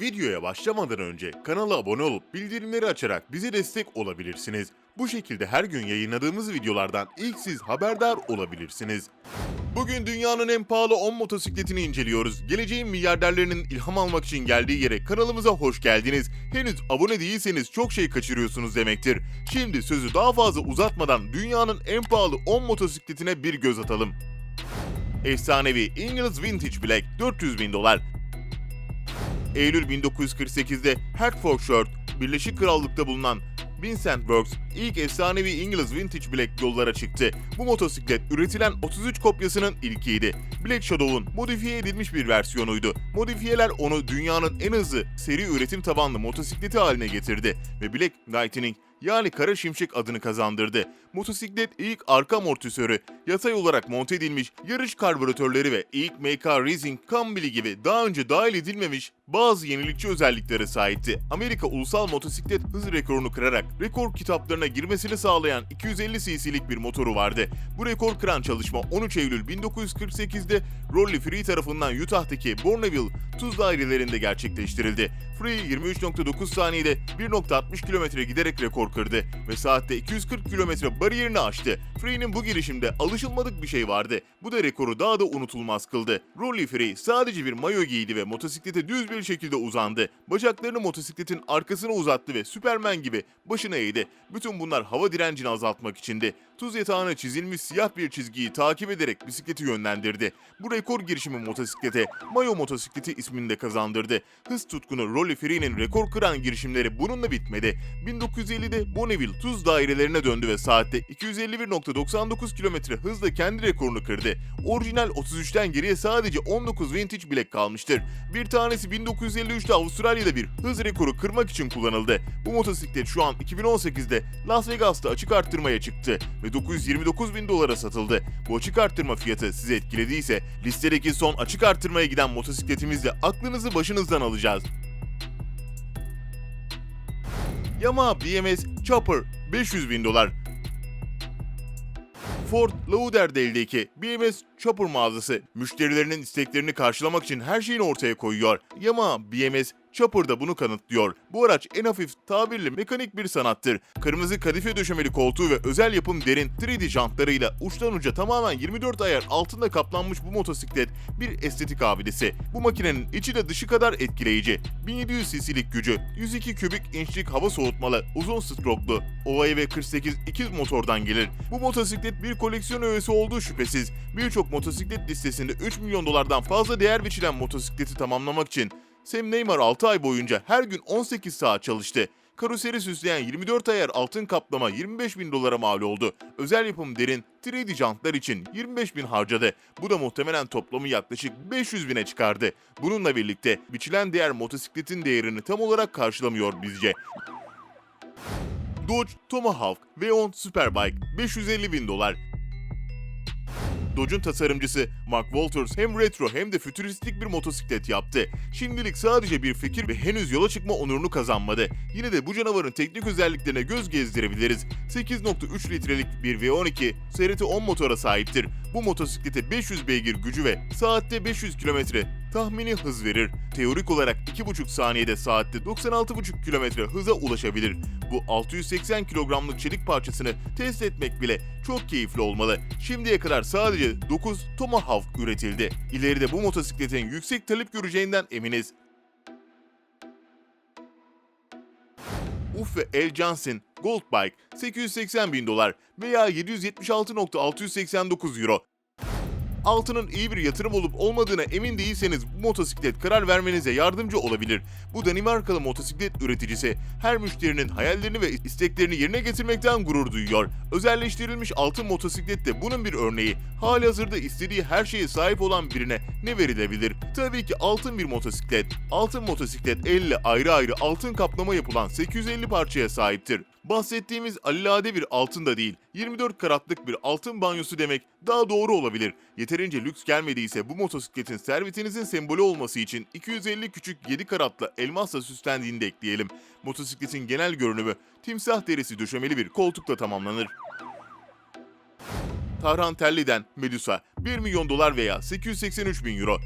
Videoya başlamadan önce kanala abone olup bildirimleri açarak bize destek olabilirsiniz. Bu şekilde her gün yayınladığımız videolardan ilk siz haberdar olabilirsiniz. Bugün dünyanın en pahalı 10 motosikletini inceliyoruz. Geleceğin milyarderlerinin ilham almak için geldiği yere kanalımıza hoş geldiniz. Henüz abone değilseniz çok şey kaçırıyorsunuz demektir. Şimdi sözü daha fazla uzatmadan dünyanın en pahalı 10 motosikletine bir göz atalım. Efsanevi İngiliz Vintage Black 400 bin dolar. Eylül 1948'de Hertfordshire, Birleşik Krallık'ta bulunan Vincent Works ilk efsanevi İngiliz Vintage Black yollara çıktı. Bu motosiklet üretilen 33 kopyasının ilkiydi. Black Shadow'un modifiye edilmiş bir versiyonuydu. Modifiyeler onu dünyanın en hızlı seri üretim tabanlı motosikleti haline getirdi ve Black Lightning yani Kara Şimşek adını kazandırdı. Motosiklet ilk arka amortisörü, yatay olarak monte edilmiş yarış karbüratörleri ve ilk MK Racing Cambly gibi daha önce dahil edilmemiş bazı yenilikçi özelliklere sahipti. Amerika ulusal motosiklet hız rekorunu kırarak rekor kitaplarına girmesini sağlayan 250 cc'lik bir motoru vardı. Bu rekor kıran çalışma 13 Eylül 1948'de Rolly Free tarafından Utah'taki Bonneville tuz dairelerinde gerçekleştirildi. Free 23.9 saniyede 1.60 kilometre giderek rekor kırdı ve saatte 240 kilometre bariyerini aştı. Free'nin bu girişimde alışılmadık bir şey vardı. Bu da rekoru daha da unutulmaz kıldı. Rolly Free sadece bir mayo giydi ve motosiklete düz bir şekilde uzandı. Bacaklarını motosikletin arkasına uzattı ve Superman gibi başına eğdi. Bütün bunlar hava direncini azaltmak içindi. Tuz yatağına çizilmiş siyah bir çizgiyi takip ederek bisikleti yönlendirdi. Bu rekor girişimi motosiklete Mayo motosikleti ismini de kazandırdı. Hız tutkunu Rolly Free'nin rekor kıran girişimleri bununla bitmedi. 1950'de Bonneville tuz dairelerine döndü ve saatte 251.99 km hızla kendi rekorunu kırdı. Orijinal 33'ten geriye sadece 19 vintage bilek kalmıştır. Bir tanesi 1953'te Avustralya'da bir hız rekoru kırmak için kullanıldı. Bu motosiklet şu an 2018'de Las Vegas'ta açık arttırmaya çıktı ve 929 bin dolara satıldı. Bu açık arttırma fiyatı sizi etkilediyse listedeki son açık arttırmaya giden motosikletimizle aklınızı başınızdan alacağız. Yamaha BMS Chopper 500 bin dolar. Ford Lauderdale'deki BMS Chopper mağazası müşterilerinin isteklerini karşılamak için her şeyini ortaya koyuyor. Yamaha BMS Chopper da bunu kanıtlıyor. Bu araç en hafif tabirli mekanik bir sanattır. Kırmızı kadife döşemeli koltuğu ve özel yapım derin 3D jantlarıyla uçtan uca tamamen 24 ayar altında kaplanmış bu motosiklet bir estetik abidesi. Bu makinenin içi de dışı kadar etkileyici. 1700 cc'lik gücü, 102 kübik inçlik hava soğutmalı, uzun stroklu, OAV ve 48 ikiz motordan gelir. Bu motosiklet bir koleksiyon öğesi olduğu şüphesiz. Birçok motosiklet listesinde 3 milyon dolardan fazla değer biçilen motosikleti tamamlamak için Sam Neymar 6 ay boyunca her gün 18 saat çalıştı. Karoseri süsleyen 24 ayar altın kaplama 25 bin dolara mal oldu. Özel yapım derin 3D jantlar için 25 bin harcadı. Bu da muhtemelen toplamı yaklaşık 500 bine çıkardı. Bununla birlikte biçilen değer motosikletin değerini tam olarak karşılamıyor bizce. Dodge Tomahawk V10 Superbike 550 bin dolar. Dodge'un tasarımcısı Mark Walters hem retro hem de fütüristik bir motosiklet yaptı. Şimdilik sadece bir fikir ve henüz yola çıkma onurunu kazanmadı. Yine de bu canavarın teknik özelliklerine göz gezdirebiliriz. 8.3 litrelik bir V12 SRT-10 motora sahiptir. Bu motosiklete 500 beygir gücü ve saatte 500 kilometre tahmini hız verir. Teorik olarak 2,5 saniyede saatte 96,5 kilometre hıza ulaşabilir. Bu 680 kilogramlık çelik parçasını test etmek bile çok keyifli olmalı. Şimdiye kadar sadece 9 Tomahawk üretildi. İleride bu motosikletin yüksek talep göreceğinden eminiz. Uffe L. Johnson Gold Bike 880 bin dolar veya 776.689 euro. Altının iyi bir yatırım olup olmadığına emin değilseniz bu motosiklet karar vermenize yardımcı olabilir. Bu Danimarkalı motosiklet üreticisi her müşterinin hayallerini ve isteklerini yerine getirmekten gurur duyuyor. Özelleştirilmiş altın motosiklet de bunun bir örneği. Hali hazırda istediği her şeye sahip olan birine ne verilebilir? Tabii ki altın bir motosiklet. Altın motosiklet elle ayrı ayrı altın kaplama yapılan 850 parçaya sahiptir. Bahsettiğimiz alelade bir altın da değil, 24 karatlık bir altın banyosu demek daha doğru olabilir. Yeterince lüks gelmediyse bu motosikletin servetinizin sembolü olması için 250 küçük 7 karatla elmasla süslendiğini de ekleyelim. Motosikletin genel görünümü timsah derisi döşemeli bir koltukla tamamlanır. Tarhan Telli'den Medusa 1 milyon dolar veya 883 bin euro.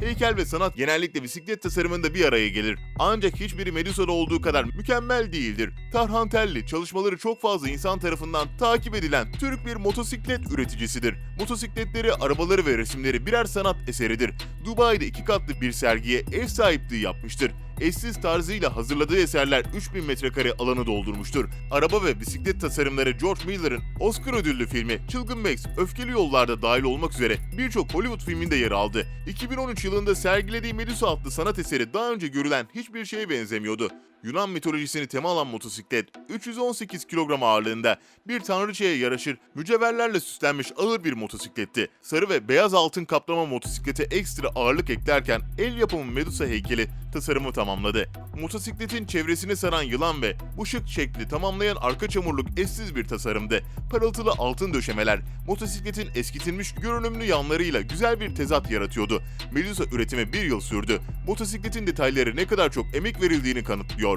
Heykel ve sanat genellikle bisiklet tasarımında bir araya gelir. Ancak hiçbiri Medusa'da olduğu kadar mükemmel değildir. Tarhan Telli çalışmaları çok fazla insan tarafından takip edilen Türk bir motosiklet üreticisidir. Motosikletleri, arabaları ve resimleri birer sanat eseridir. Dubai'de iki katlı bir sergiye ev sahipliği yapmıştır. Eşsiz tarzıyla hazırladığı eserler 3000 metrekare alanı doldurmuştur. Araba ve bisiklet tasarımları George Miller'ın Oscar ödüllü filmi Çılgın Max, Öfkeli Yollar'da dahil olmak üzere birçok Hollywood filminde yer aldı. 2013 yılında sergilediği Medusa adlı sanat eseri daha önce görülen hiçbir şeye benzemiyordu. Yunan mitolojisini tema alan motosiklet 318 kilogram ağırlığında bir tanrıçaya yaraşır mücevherlerle süslenmiş ağır bir motosikletti. Sarı ve beyaz altın kaplama motosiklete ekstra ağırlık eklerken el yapımı Medusa heykeli tasarımı tamamladı. Motosikletin çevresini saran yılan ve bu şık şekli tamamlayan arka çamurluk eşsiz bir tasarımdı. Parıltılı altın döşemeler motosikletin eskitilmiş görünümlü yanlarıyla güzel bir tezat yaratıyordu. Medusa üretimi bir yıl sürdü. Motosikletin detayları ne kadar çok emek verildiğini kanıtlıyor.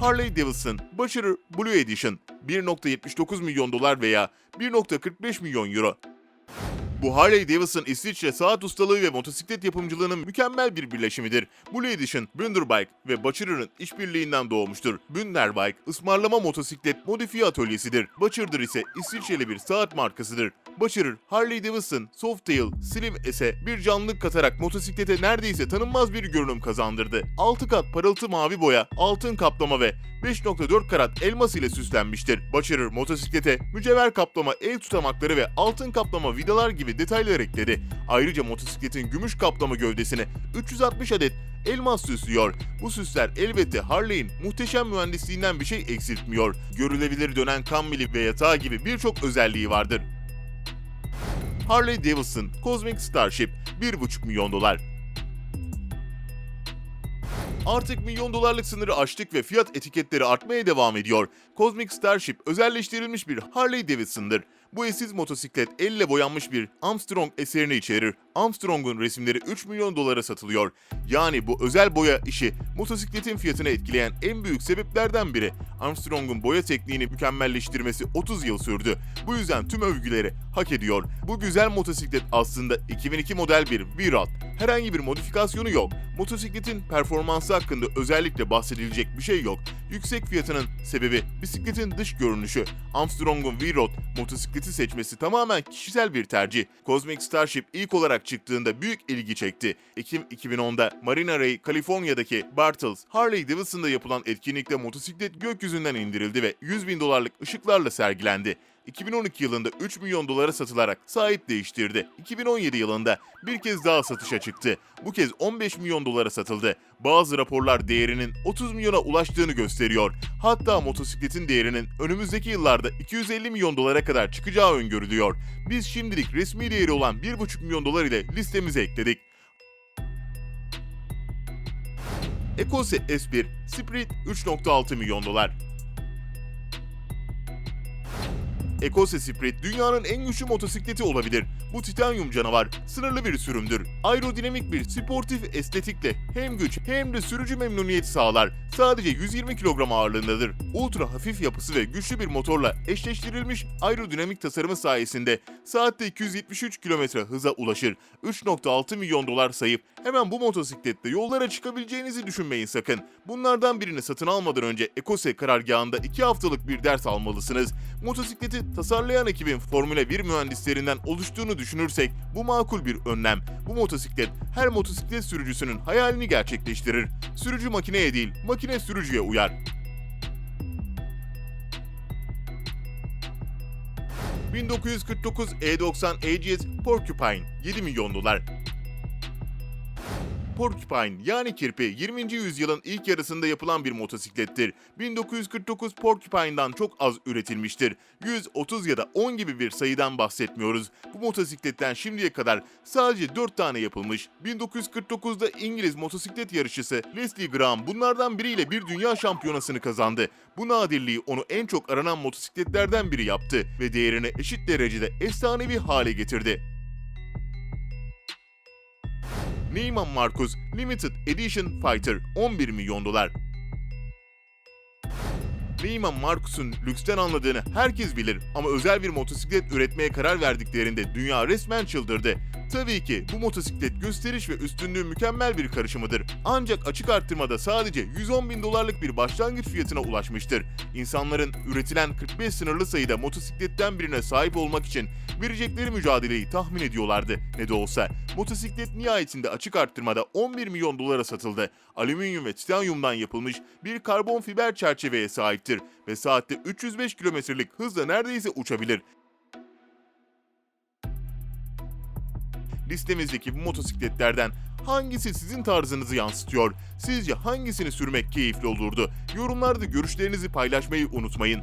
Harley Davidson Başarı Blue Edition 1.79 milyon dolar veya 1.45 milyon euro. Bu Harley Davidson İsviçre saat ustalığı ve motosiklet yapımcılığının mükemmel bir birleşimidir. Blue Edition, Bünderbike ve Butcher'ın işbirliğinden doğmuştur. Bünderbike, ısmarlama motosiklet modifiye atölyesidir. Butcher'dır ise İsviçreli bir saat markasıdır. Butcher, Harley Davidson, Softail, Slim S'e bir canlılık katarak motosiklete neredeyse tanınmaz bir görünüm kazandırdı. 6 kat parıltı mavi boya, altın kaplama ve 5.4 karat elmas ile süslenmiştir. Butcher motosiklete mücevher kaplama el tutamakları ve altın kaplama vidalar gibi detaylar ekledi. Ayrıca motosikletin gümüş kaplama gövdesine 360 adet elmas süslüyor. Bu süsler elbette Harley'in muhteşem mühendisliğinden bir şey eksiltmiyor. Görülebilir dönen kammili ve yatağı gibi birçok özelliği vardır. Harley Davidson Cosmic Starship 1,5 milyon dolar. Artık milyon dolarlık sınırı aştık ve fiyat etiketleri artmaya devam ediyor. Cosmic Starship özelleştirilmiş bir Harley Davidson'dır. Bu eşsiz motosiklet elle boyanmış bir Armstrong eserini içerir. Armstrong'un resimleri 3 milyon dolara satılıyor. Yani bu özel boya işi motosikletin fiyatını etkileyen en büyük sebeplerden biri. Armstrong'un boya tekniğini mükemmelleştirmesi 30 yıl sürdü. Bu yüzden tüm övgüleri hak ediyor. Bu güzel motosiklet aslında 2002 model bir V-Rod. Herhangi bir modifikasyonu yok. Motosikletin performansı hakkında özellikle bahsedilecek bir şey yok. Yüksek fiyatının sebebi bisikletin dış görünüşü. Armstrong'un V-Rod motosikleti seçmesi tamamen kişisel bir tercih. Cosmic Starship ilk olarak çıktığında büyük ilgi çekti. Ekim 2010'da Marina Ray, Kaliforniya'daki Bartles, Harley Davidson'da yapılan etkinlikte motosiklet gökyüzünden indirildi ve 100 bin dolarlık ışıklarla sergilendi. 2012 yılında 3 milyon dolara satılarak sahip değiştirdi. 2017 yılında bir kez daha satışa çıktı. Bu kez 15 milyon dolara satıldı. Bazı raporlar değerinin 30 milyona ulaştığını gösteriyor. Hatta motosikletin değerinin önümüzdeki yıllarda 250 milyon dolara kadar çıkacağı öngörülüyor. Biz şimdilik resmi değeri olan 1,5 milyon dolar ile listemize ekledik. Ecose S1 Spirit 3.6 milyon dolar. Ecose Spirit dünyanın en güçlü motosikleti olabilir. Bu titanyum canavar sınırlı bir sürümdür. Aerodinamik bir sportif estetikle hem güç hem de sürücü memnuniyeti sağlar. Sadece 120 kilogram ağırlığındadır. Ultra hafif yapısı ve güçlü bir motorla eşleştirilmiş aerodinamik tasarımı sayesinde saatte 273 kilometre hıza ulaşır. 3.6 milyon dolar sayıp hemen bu motosiklette yollara çıkabileceğinizi düşünmeyin sakın. Bunlardan birini satın almadan önce Ecose karargahında 2 haftalık bir ders almalısınız. Motosikleti tasarlayan ekibin Formula 1 mühendislerinden oluştuğunu düşünürsek bu makul bir önlem. Bu motosiklet her motosiklet sürücüsünün hayalini gerçekleştirir. Sürücü makineye değil, makine sürücüye uyar. ...1949 E90 AGS Porcupine 7 milyon dolar. Porcupine yani kirpi 20. yüzyılın ilk yarısında yapılan bir motosiklettir. 1949 Porcupine'dan çok az üretilmiştir. 130 ya da 10 gibi bir sayıdan bahsetmiyoruz. Bu motosikletten şimdiye kadar sadece 4 tane yapılmış. 1949'da İngiliz motosiklet yarışçısı Leslie Graham bunlardan biriyle bir dünya şampiyonasını kazandı. Bu nadirliği onu en çok aranan motosikletlerden biri yaptı ve değerini eşit derecede efsanevi hale getirdi. Neiman Marcus Limited Edition Fighter 11 milyon dolar. Neiman Marcus'un lüksten anladığını herkes bilir ama özel bir motosiklet üretmeye karar verdiklerinde dünya resmen çıldırdı. Tabii ki bu motosiklet gösteriş ve üstünlüğü mükemmel bir karışımıdır. Ancak açık arttırmada sadece 110 bin dolarlık bir başlangıç fiyatına ulaşmıştır. İnsanların üretilen 45 sınırlı sayıda motosikletten birine sahip olmak için verecekleri mücadeleyi tahmin ediyorlardı. Ne de olsa motosiklet nihayetinde açık arttırmada 11 milyon dolara satıldı. Alüminyum ve titanyumdan yapılmış bir karbon fiber çerçeveye sahiptir ve saatte 305 kilometrelik hızla neredeyse uçabilir. Listemizdeki bu motosikletlerden hangisi sizin tarzınızı yansıtıyor? Sizce hangisini sürmek keyifli olurdu? Yorumlarda görüşlerinizi paylaşmayı unutmayın.